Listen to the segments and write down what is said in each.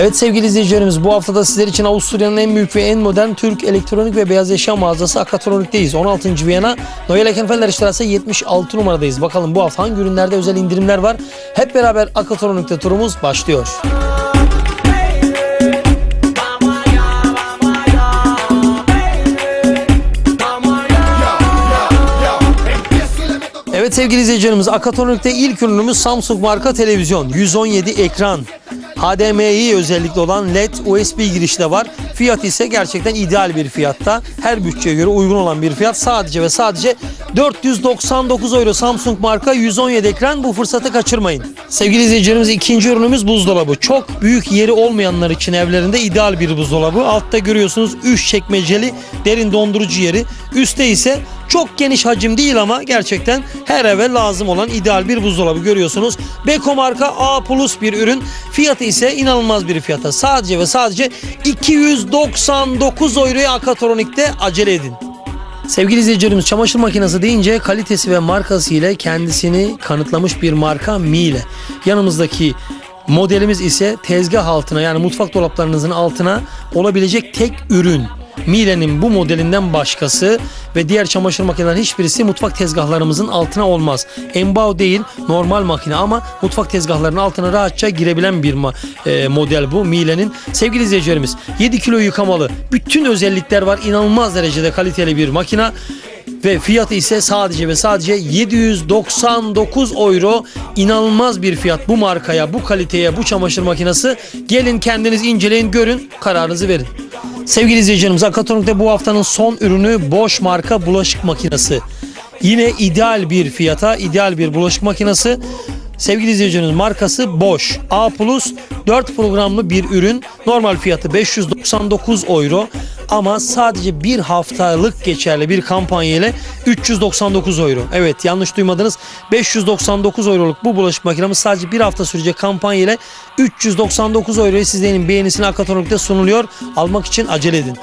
Evet sevgili izleyicilerimiz bu haftada sizler için Avusturya'nın en büyük ve en modern Türk elektronik ve beyaz eşya mağazası Akatronik'teyiz. 16. Viyana Noel Ekenfeller İştirası 76 numaradayız. Bakalım bu hafta hangi ürünlerde özel indirimler var? Hep beraber Akatronik'te turumuz başlıyor. Evet sevgili izleyicilerimiz Akatronik'te ilk ürünümüz Samsung marka televizyon. 117 ekran. HDMI özellikle olan LED USB girişi de var. Fiyat ise gerçekten ideal bir fiyatta. Her bütçeye göre uygun olan bir fiyat. Sadece ve sadece 499 euro Samsung marka 117 ekran. Bu fırsatı kaçırmayın. Sevgili izleyicilerimiz ikinci ürünümüz buzdolabı. Çok büyük yeri olmayanlar için evlerinde ideal bir buzdolabı. Altta görüyorsunuz 3 çekmeceli derin dondurucu yeri. Üstte ise çok geniş hacim değil ama gerçekten her eve lazım olan ideal bir buzdolabı görüyorsunuz. Beko marka A plus bir ürün. Fiyatı ise inanılmaz bir fiyata. Sadece ve sadece 299 euroya Akatronik'te acele edin. Sevgili izleyicilerimiz çamaşır makinesi deyince kalitesi ve markası ile kendisini kanıtlamış bir marka Miele. Yanımızdaki modelimiz ise tezgah altına yani mutfak dolaplarınızın altına olabilecek tek ürün. Miele'nin bu modelinden başkası ve diğer çamaşır makinelerinin hiçbirisi mutfak tezgahlarımızın altına olmaz. Embao değil normal makine ama mutfak tezgahlarının altına rahatça girebilen bir e, model bu Miele'nin. Sevgili izleyicilerimiz 7 kilo yıkamalı bütün özellikler var. İnanılmaz derecede kaliteli bir makine ve fiyatı ise sadece ve sadece 799 euro inanılmaz bir fiyat bu markaya bu kaliteye bu çamaşır makinesi gelin kendiniz inceleyin görün kararınızı verin. Sevgili izleyicilerimiz Akatronik'te bu haftanın son ürünü Bosch marka bulaşık makinesi. Yine ideal bir fiyata ideal bir bulaşık makinesi. Sevgili izleyicilerimiz markası Bosch. A Plus 4 programlı bir ürün. Normal fiyatı 599 euro ama sadece bir haftalık geçerli bir kampanya ile 399 euro. Evet yanlış duymadınız. 599 euroluk bu bulaşık makinemiz sadece bir hafta sürecek kampanya ile 399 euroya sizlerin beğenisine Akatronik'te sunuluyor. Almak için acele edin.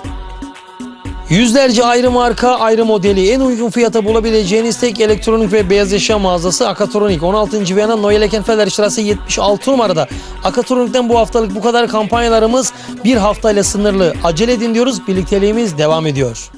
Yüzlerce ayrı marka, ayrı modeli, en uygun fiyata bulabileceğiniz tek elektronik ve beyaz eşya mağazası Akatronik. 16. Viyana Noel Ekenfeller İştirası 76 numarada. Akatronik'ten bu haftalık bu kadar kampanyalarımız bir haftayla sınırlı. Acele edin diyoruz, birlikteliğimiz devam ediyor.